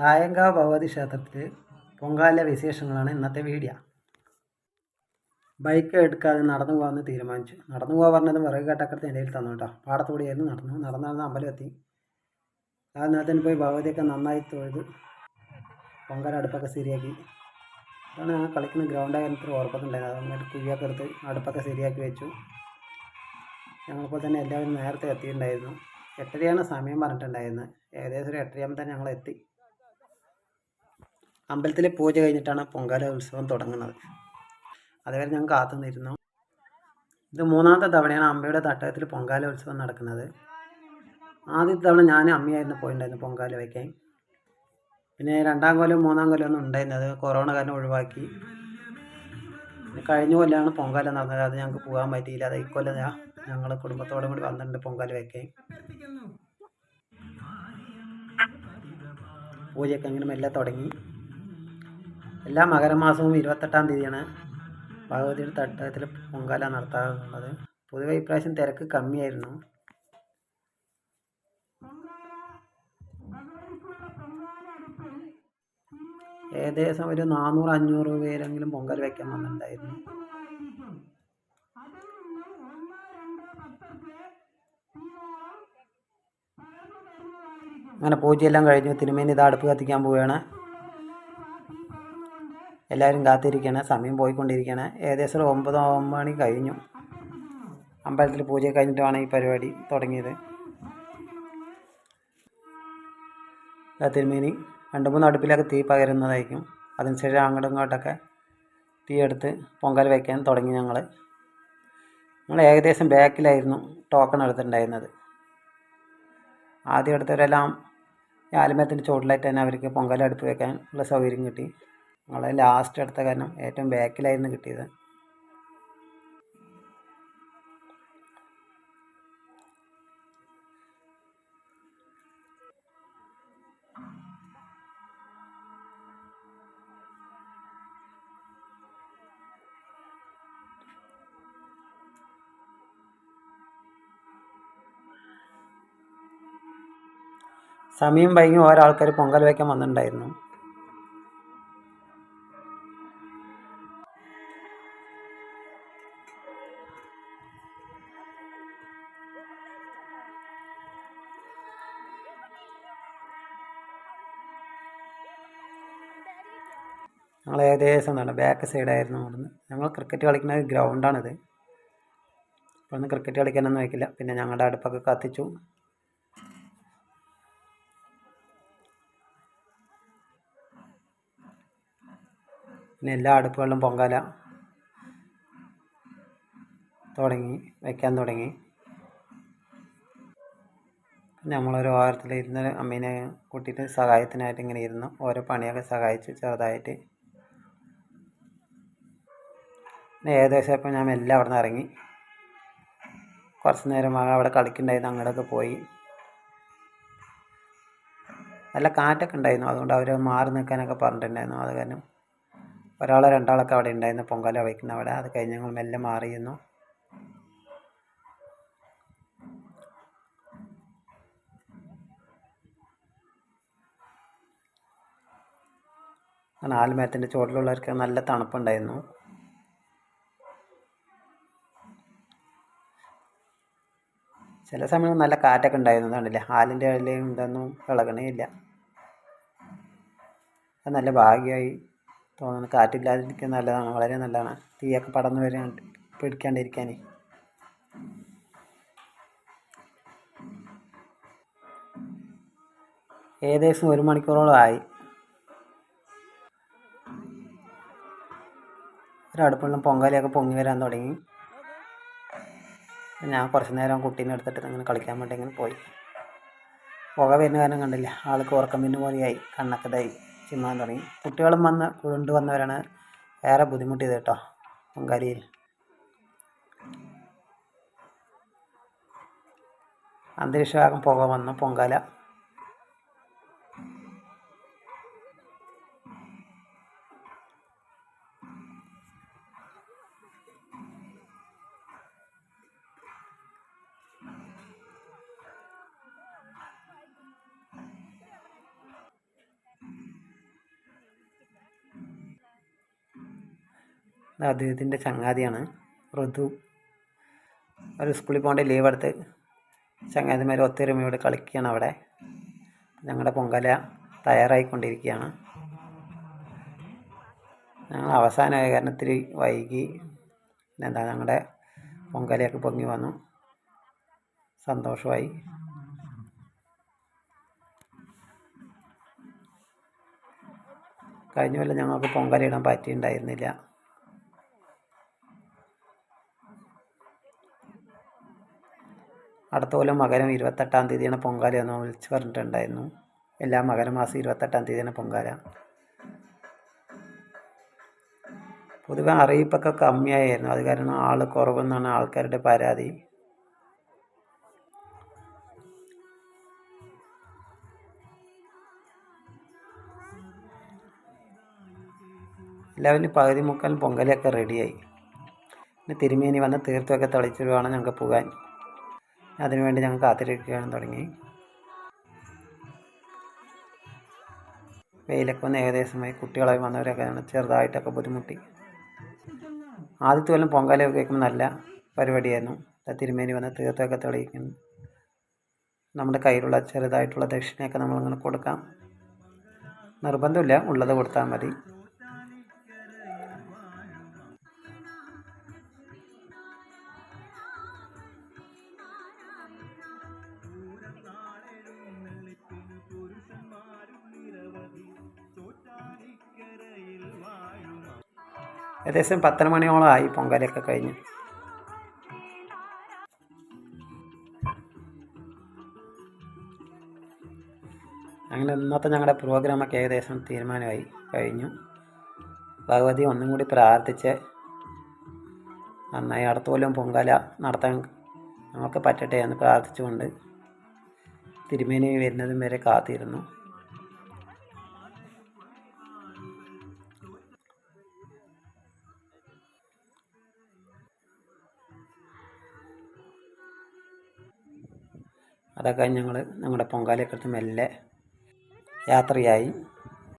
തായങ്കാവ് ഭഗവതി ക്ഷേത്രത്തിൽ പൊങ്കാല വിശേഷങ്ങളാണ് ഇന്നത്തെ വീഡിയോ. ബൈക്ക് എടുക്കാതെ നടന്നു പോകാമെന്ന് തീരുമാനിച്ചു. നടന്നു പോകാൻ പറഞ്ഞത് വിറക് കട്ടക്കടത്ത് എന്റെ തന്നു കേട്ടോ. പാടത്തൂടിയായിരുന്നു നടന്നു. നടന്നു നടന്ന് അമ്പലം എത്തി ആ പോയി ഭഗവതിയൊക്കെ നന്നായി തൊഴുത് പൊങ്കാല അടുപ്പൊക്കെ ശരിയാക്കി. അതാണ് ഞങ്ങൾ കളിക്കുന്ന ഗ്രൗണ്ടായ എനിക്ക് ഓർക്കുന്നുണ്ടായിരുന്നു അതുകൊണ്ട് കുഴിയൊക്കെ എടുത്ത് അടുപ്പൊക്കെ ശരിയാക്കി വെച്ചു. ഞങ്ങളിപ്പോൾ തന്നെ എല്ലാവരും നേരത്തെ എത്തിയിട്ടുണ്ടായിരുന്നു. എട്ടരയാണ് സമയം പറഞ്ഞിട്ടുണ്ടായിരുന്നത്. ഏകദേശം ഒരു എട്ടരയാകുമ്പോൾ തന്നെ ഞങ്ങൾ എത്തി അമ്പലത്തിലെ പൂജ കഴിഞ്ഞിട്ടാണ് പൊങ്കാല ഉത്സവം തുടങ്ങുന്നത്. അതുവരെ ഞാൻ കാത്തു ഇത് മൂന്നാമത്തെ തവണയാണ് അമ്മയുടെ തട്ടകത്തിൽ പൊങ്കാല ഉത്സവം നടക്കുന്നത്. ആദ്യത്തെ തവണ ഞാൻ അമ്മയായിരുന്നു പോയിട്ടുണ്ടായിരുന്നു പൊങ്കാല വയ്ക്കാൻ. പിന്നെ രണ്ടാം കൊല്ലം മൂന്നാം കൊല്ലം ഒന്നും ഉണ്ടായിരുന്നത് കൊറോണ കാരണം ഒഴിവാക്കി. കഴിഞ്ഞ കൊല്ലമാണ് പൊങ്കാല നടന്നത്. അത് ഞങ്ങൾക്ക് പോകാൻ പറ്റിയില്ല. അത് ഇക്കൊല്ലം ഞങ്ങൾ കുടുംബത്തോടും കൂടി വന്നിട്ടുണ്ട് പൊങ്കാല വയ്ക്കാൻ. പൂജയൊക്കെ അങ്ങനെ മെല്ലെ തുടങ്ങി. എല്ലാ മകരമാസവും ഇരുപത്തെട്ടാം തീയതിയാണ് ഭഗവതിയുടെ തട്ടകത്തിൽ പൊങ്കാല നടത്താറുള്ളത്. പൊതുവെ ഇപ്രാവശ്യം തിരക്ക് കമ്മിയായിരുന്നു. ഏകദേശം ഒരു നാനൂറ് അഞ്ഞൂറ് പേരെങ്കിലും പൊങ്കൽ വയ്ക്കാൻ വന്നിട്ടുണ്ടായിരുന്നു. അങ്ങനെ പൂജയെല്ലാം കഴിഞ്ഞു തിരുമേനി ഇത് അടുപ്പ് കത്തിക്കാൻ പോവുകയാണ്. എല്ലാവരും കാത്തിരിക്കുകയാണ് സമയം പോയിക്കൊണ്ടിരിക്കുകയാണ് ഏകദേശം ഒമ്പത് മണി കഴിഞ്ഞു. അമ്പലത്തിൽ പൂജ കഴിഞ്ഞിട്ടാണ് ഈ പരിപാടി തുടങ്ങിയത്. കാത്തിരുമേനി തിരുമേനി രണ്ട് മൂന്ന് അടുപ്പിലൊക്കെ തീ പകരുന്നതായിരിക്കും. അതിനുശേഷം അങ്ങോട്ടും ഇങ്ങോട്ടൊക്കെ തീ എടുത്ത് പൊങ്കൽ വയ്ക്കാൻ തുടങ്ങി ഞങ്ങൾ ഞങ്ങൾ ഏകദേശം ബാക്കിലായിരുന്നു ടോക്കൺ എടുത്തിട്ടുണ്ടായിരുന്നത്. ആദ്യം എടുത്തവരെല്ലാം ആലുമരത്തിന്റെ ചുവട്ടിലായിട്ട് തന്നെ അവർക്ക് പൊങ്കൽ അടുപ്പ് വെക്കാൻ ഉള്ള സൗകര്യം കിട്ടി. ഞങ്ങൾ ലാസ്റ്റ് എടുത്ത കാരണം ഏറ്റവും ബാക്കിലായിരുന്നു കിട്ടിയത്. സമയം വൈകി ഓരോ ആൾക്കാർ പൊങ്കൽ വയ്ക്കാൻ വന്നിട്ടുണ്ടായിരുന്നു. ഞങ്ങൾ ഏകദേശം എന്താണ് ബാക്ക് സൈഡായിരുന്നു അവിടുന്ന്. ഞങ്ങൾ ക്രിക്കറ്റ് കളിക്കുന്ന ഗ്രൗണ്ടാണിത് ഒന്ന് ക്രിക്കറ്റ് കളിക്കാനൊന്നും വയ്ക്കില്ല പിന്നെ ഞങ്ങളുടെ അടുപ്പൊക്കെ കത്തിച്ചു. പിന്നെ എല്ലാ അടുപ്പുകളിലും പൊങ്കാല തുടങ്ങി വയ്ക്കാൻ തുടങ്ങി. നമ്മളൊരു ഓരത്തിൽ ഇരുന്ന് അമ്മീനെ കൂട്ടിയിട്ട് സഹായത്തിനായിട്ട് ഇങ്ങനെ ഇരുന്നു. ഓരോ പണിയൊക്കെ സഹായിച്ചു ചെറുതായിട്ട്. ഏകദേശം ഇപ്പം ഞാൻ എല്ലാം അവിടെ നിന്ന് ഇറങ്ങി. കുറച്ച് നേരം അവിടെ കളിക്കുന്നുണ്ടായിരുന്നു അങ്ങോട്ടൊക്കെ പോയി. നല്ല കാറ്റൊക്കെ ഉണ്ടായിരുന്നു അതുകൊണ്ട് അവർ മാറി നിൽക്കാനൊക്കെ പറഞ്ഞിട്ടുണ്ടായിരുന്നു അത് കാരണം ഒരാളോ രണ്ടാളൊക്കെ അവിടെ ഉണ്ടായിരുന്നു പൊങ്കാല വയ്ക്കുന്ന അവിടെ അത് കഴിഞ്ഞ് ഞങ്ങൾ മെല്ലെ മാറിയിരുന്നു നാല് മരത്തിന്റെ ചുവട്ടിലുള്ളവർക്ക് നല്ല തണുപ്പുണ്ടായിരുന്നു. ചില സമയം നല്ല കാറ്റൊക്കെ ഉണ്ടായിരുന്നു കണ്ടില്ലേ? ഹാലിന്റെ ഇലയും ഇതൊന്നും ഇളകണേ ഇല്ല. അത് നല്ല ഭാഗ്യമായി തോന്നുന്നു. കാറ്റില്ലാതിരിക്കാൻ നല്ലതാണ് വളരെ നല്ലതാണ്. തീയൊക്കെ പടർന്നു വരാൻ പിടിക്കാണ്ടിരിക്കാൻ ഏകദേശം ഒരു മണിക്കൂറോളം ആയി. ഒരടുപ്പുള്ള പൊങ്കാലയൊക്കെ പൊങ്ങി വരാൻ തുടങ്ങി. ഞാൻ കുറച്ച് നേരം കുട്ടീനെ എടുത്തിട്ട് ഇങ്ങനെ കളിക്കാൻ വേണ്ടി ഇങ്ങനെ പോയി. പുക വരുന്ന കാരണം കണ്ടില്ല. ആൾക്ക് ഉറക്കം പിന്നെ പോലെയായി. കണ്ണൊക്കെ ഇതായി. ചിമ്മാൻ തുടങ്ങി. കുട്ടികളും വന്ന് കൊണ്ടുവന്നവരാണ് ഏറെ ബുദ്ധിമുട്ടിയത് കേട്ടോ പൊങ്കാലിയിൽ. അന്തരീക്ഷഭാഗം പുക വന്നു പൊങ്കാല. അദ്ദേഹത്തിന്റെ ചങ്ങാതിയാണ് ഋതു. ഒരു സ്കൂളിൽ പോകേണ്ട ലീവ് എടുത്ത് ചങ്ങാതിമാർ ഒത്തൊരുമയോട് കളിക്കുകയാണ് അവിടെ. ഞങ്ങളുടെ പൊങ്കല തയ്യാറായിക്കൊണ്ടിരിക്കുകയാണ്. ഞങ്ങൾ അവസാനമായ കാരണം വൈകി. എന്താ ഞങ്ങളുടെ പൊങ്കലയൊക്കെ പൊങ്ങി വന്നു. സന്തോഷമായി. കഴിഞ്ഞ കൊല്ലം ഞങ്ങൾക്ക് പൊങ്കല ഇടാൻ പറ്റിയിട്ടുണ്ടായിരുന്നില്ല. അടുത്ത കൊല്ലം മകരം ഇരുപത്തെട്ടാം തീയതിയാണ് പൊങ്കാല എന്ന് വിളിച്ച് പറഞ്ഞിട്ടുണ്ടായിരുന്നു. എല്ലാ മകരമാസം ഇരുപത്തെട്ടാം തീയതിയാണ് പൊങ്കാല. പൊതുവെ അറിയിപ്പൊക്കെ കമ്മിയായിരുന്നു. അത് കാരണം ആൾ കുറവെന്നാണ് ആൾക്കാരുടെ പരാതി. എല്ലാവരും പകുതി മുക്കാലും പൊങ്കലൊക്കെ റെഡിയായി പിന്നെ തിരുമേനി വന്ന് തീർത്ഥമൊക്കെ തളിച്ചിടുവാണ് വേണം ഞങ്ങൾക്ക് പോകാൻ. അതിനുവേണ്ടി ഞങ്ങൾ കാത്തിരിക്കുകയാണ് തുടങ്ങി. വെയിലൊക്കെ വന്ന് ഏകദേശമായി കുട്ടികളായി വന്നവരൊക്കെ ചെറുതായിട്ടൊക്കെ ബുദ്ധിമുട്ടി. ആദ്യത്തെ കൊല്ലം പൊങ്കാലയൊക്കെ കേൾക്കുമ്പോൾ നല്ല പരിപാടിയായിരുന്നു. തിരുമേനി വന്ന് തീർത്ഥമൊക്കെ തെളിയിക്കുന്നു. നമ്മുടെ കയ്യിലുള്ള ചെറുതായിട്ടുള്ള ദക്ഷിണയൊക്കെ നമ്മളിങ്ങനെ കൊടുക്കാം. നിർബന്ധമില്ല ഉള്ളത് കൊടുത്താൽ മതി. ഏകദേശം പത്തര മണിയോളം ആയി പൊങ്കാലയൊക്കെ കഴിഞ്ഞ്. അങ്ങനെ ഇന്നത്തെ ഞങ്ങളുടെ പ്രോഗ്രാമൊക്കെ ഏകദേശം തീരുമാനമായി കഴിഞ്ഞു. ഭഗവതി ഒന്നും കൂടി പ്രാർത്ഥിച്ച് നന്നായി അടുത്ത കൊല്ലം പൊങ്കാല നടത്താൻ ഞങ്ങൾക്ക് പറ്റട്ടെ എന്ന് പ്രാർത്ഥിച്ചുകൊണ്ട് തിരുമേനി വരുന്നതും വരെ കാത്തിരുന്നു. അതൊക്കെ ഞങ്ങൾ ഞങ്ങളുടെ പൊങ്കാലയൊക്കെ മെല്ലെ യാത്രയായി.